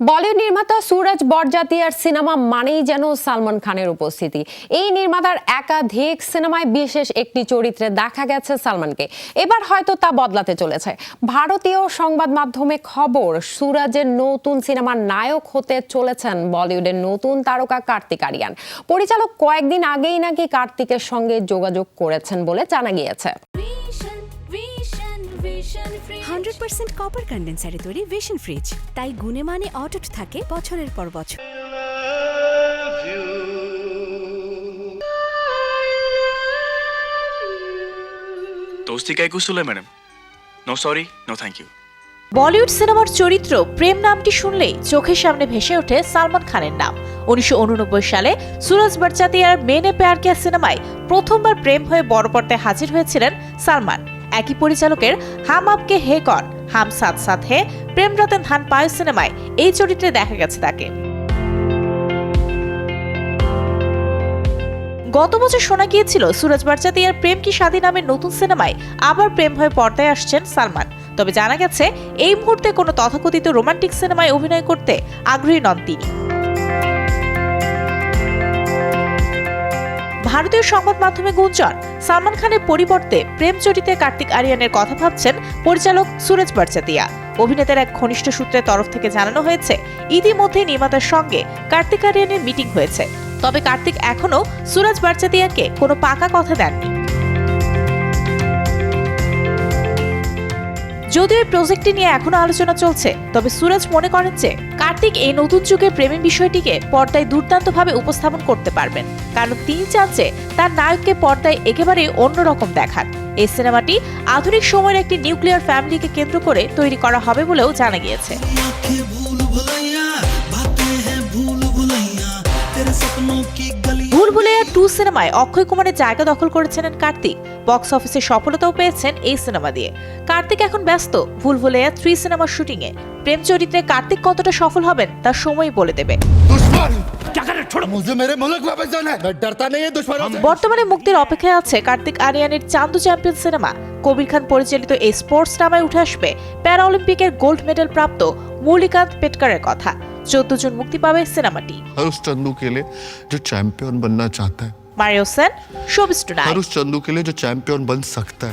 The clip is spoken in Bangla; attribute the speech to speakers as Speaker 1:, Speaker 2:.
Speaker 1: বলিউড নির্মাতা সুরজ বরজাতিয়ার সিনেমা মানেই যেন সালমান খানের উপস্থিতি। এই নির্মাতার একাধিক সিনেমায় বিশেষ একটি চরিত্রে দেখা গেছে সালমানকে। এবার হয়তো তা বদলাতে চলেছে। ভারতীয় সংবাদ মাধ্যমে খবর, সুরজের নতুন সিনেমার নায়ক হতে চলেছেন বলিউডের নতুন তারকা কার্তিক আরিয়ান। পরিচালক কয়েকদিন আগেই নাকি কার্তিকের সঙ্গে যোগাযোগ করেছেন বলে জানা গিয়েছে।
Speaker 2: হান্ড্রেড পার্সেন্ট কপার কন্ডেন্সারে তৈরি ভিশন ফ্রিজ তাই গুণে মানে অটুট থাকে বছরের পর বছর।
Speaker 3: দোস্তি কুসুলে madam no sorry no thank you
Speaker 4: Bollywood সিনেমার চরিত্র প্রেম নামটি শুনলেই চোখের সামনে ভেসে ওঠে সালমান খানের নাম। উনিশশো উননব্বই সালে সুরজ বরচাতিয়ার মেনে প্যার কে সিনেমায় প্রথমবার প্রেম হয়ে বড় পর্দায় হাজির হয়েছিলেন সালমান। একই পরিচালকের হাম আপকে হে কন হাম সাথ সাথ হে, প্রেম রতন ধান পায় সিনেমায়। এই চরিত্রে দেখা গেছে তাকে। গত বছর শোনা গিয়েছিল, সুরজ বারচাতিয়ার প্রেম কি স্বাধীন নামের নতুন সিনেমায় আবার প্রেম হয়ে পর্দায় আসছেন সালমান। তবে জানা গেছে, এই মুহূর্তে কোনো তথাকথিত রোমান্টিক সিনেমায় অভিনয় করতে আগ্রহী নন তিনি। ভারতীয় সংবাদ মাধ্যমে গুঞ্জন। সালমান খানের পরিবর্তে প্রেম চরিত্রে কার্তিক আরিয়ানের কথা ভাবছেন পরিচালক সুরজ বারচাতিয়া অভিনেতার এক ঘনিষ্ঠ সূত্রের তরফ থেকে জানানো হয়েছে ইতিমধ্যে নির্মাতার সঙ্গে কার্তিক আরিয়ানের মিটিং হয়েছে। তবে কার্তিক এখনও সুরজ বারচাতিয়াকে কোনো পাকা কথা দেননি। যদিও এই প্রজেক্টটি নিয়ে এখনো আলোচনা চলছে তবে সুরজ মনে করেন যে কার্তিক এই নতুন যুগের প্রেমের বিষয়টিকে পর্দায় দুর্দান্তভাবে উপস্থাপন করতে পারবেন কারণ তিনি চান যে তার নায়ককে পর্দায় একেবারে অন্যরকম দেখান এই সিনেমাটি আধুনিক সময়ের একটি নিউক্লিয়ার ফ্যামিলিকে কেন্দ্র করে তৈরি করা হবে বলেও জানা গিয়েছে
Speaker 5: आंखें भूल भुलैया बातें हैं भूल भुलैया तेरे सपनों की गली
Speaker 4: বুলবুলিয়া টু সিনেমায় অক্ষয় কুমারের জায়গা দখল করেছিলেন কার্তিক। বক্স অফিসে সফলতাও পেয়েছেন এই সিনেমা দিয়ে। কার্তিক এখন ব্যস্ত ভুলভুলাইয়া থ্রি সিনেমার শুটিংয়ে। প্রেম চরিত্রে কার্তিক কতটা সফল হবেন তার সময় বলে দেবে। বর্তমানে মুক্তির অপেক্ষায় আছে কার্তিক আরিয়ানের চান্দু চ্যাম্পিয়ন সিনেমা। কবির খান পরিচালিত এই স্পোর্টস ড্রামায় উঠে আসবে প্যারা অলিম্পিকের গোল্ড মেডেল প্রাপ্ত মৌলিকান্ত পেটকারের কথা। চোদ্দ জুন মুক্তি পাবে সিনেমাটি
Speaker 6: हर उस चंदू के लिए जो चैंपियन बनना चाहता है
Speaker 4: মারিও সেন শোবিস টুনাইট
Speaker 6: हर उस चंदू के लिए जो चैंपियन बन सकता है